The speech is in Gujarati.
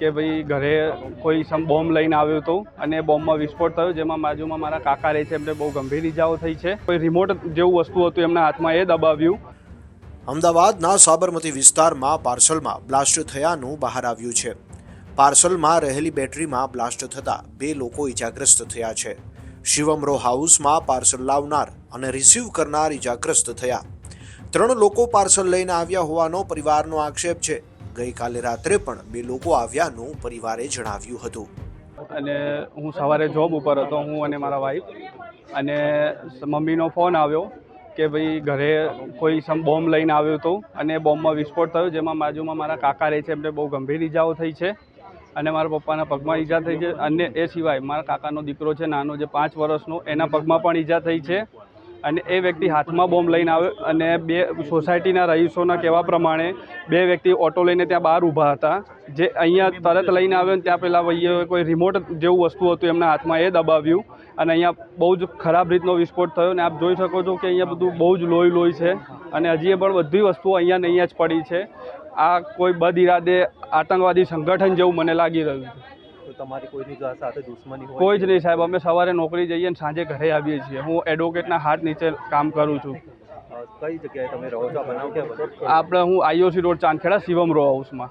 કે ભાઈ ઘરે કોઈ સમ બોમ્બ લઈને આવ્યો હતો અને બોમ્બમાં વિસ્ફોટ થયો, જેમાં બાજુમાં મારા કાકા રહે છે, એમને બહુ ગંભીર ઇજાઓ થઈ છે. કોઈ રિમોટ જેવું વસ્તુ હતું એમના હાથમાં એ દબાવ્યું. અમદાવાદના સાબરમતી વિસ્તારમાં પાર્સલમાં બ્લાસ્ટ થયાનું બહાર આવ્યું છે. પાર્સલમાં રહેલી બેટરીમાં બ્લાસ્ટ થતાં બે લોકો ઇજાગ્રસ્ત થયા છે. શિવમ રો હાઉસમાં પાર્સલ લાવનાર અને રિસીવ કરનાર ઇજાગ્રસ્ત થયા. ત્રણ લોકો પાર્સલ લઈને આવ્યા હોવાનો પરિવારનો આક્ષેપ છે. ગઈકાલે રાત્રે પણ બે લોકો આવ્યાનું પરિવારે જણાવ્યું હતું. અને હું સવારે જોબ ઉપર હતો, હું અને મારા વાઈફ અને મમ્મીનો ફોન આવ્યો કે ભાઈ ઘરે કોઈ સમ બોમ્બ લઈને આવ્યો હતો અને બોમ્બમાં વિસ્ફોટ થયો, જેમાં બાજુમાં મારા કાકા રહે છે, એમને બહુ ગંભીર ઇજાઓ થઈ છે. અને મારા પપ્પાના પગમાં ઈજા થઈ છે. અને એ સિવાય મારા કાકાનો દીકરો છે, નાનો, જે પાંચ વર્ષનો, એના પગમાં પણ ઈજા થઈ છે. અને એ વ્યક્તિ હાથમાં બોમ્બ લઈને આવ્યો અને બે સોસાયટીના રહીશોના કહેવા પ્રમાણે બે વ્યક્તિ ઓટો લઈને ત્યાં બહાર ઊભા હતા. જે અહીંયા તરત લઈને આવ્યો ને ત્યાં પહેલાં ભાઈએ કોઈ રિમોટ જેવું વસ્તુ હતું એમના હાથમાં એ દબાવ્યું અને અહીંયા બહુ જ ખરાબ રીતનો વિસ્ફોટ થયો ને આપ જોઈ શકો છો કે અહીંયા બધું બહુ જ લોહી લોહી છે અને હજી પણ બધી વસ્તુઓ અહીંયા ને અહીંયા જ પડી છે. આ કોઈ બદ ઇરાદે આતંકવાદી સંગઠન જેવું મને લાગી રહ્યું છે. તમારી કોઈની સાથે દુશ્મની હોય કોઈ જ નહીં સાહેબ અમે સવારે નોકરી જઈએ અને સાંજે ઘરે આવીએ છીએ. હું એડવોકેટના હાથ નીચે કામ કરું છું. કઈ જગ્યાએ તમે રહો છો? બનાવ ક્યાં આપણે હું IOC road Chandkheda Shivam row હાઉસમાં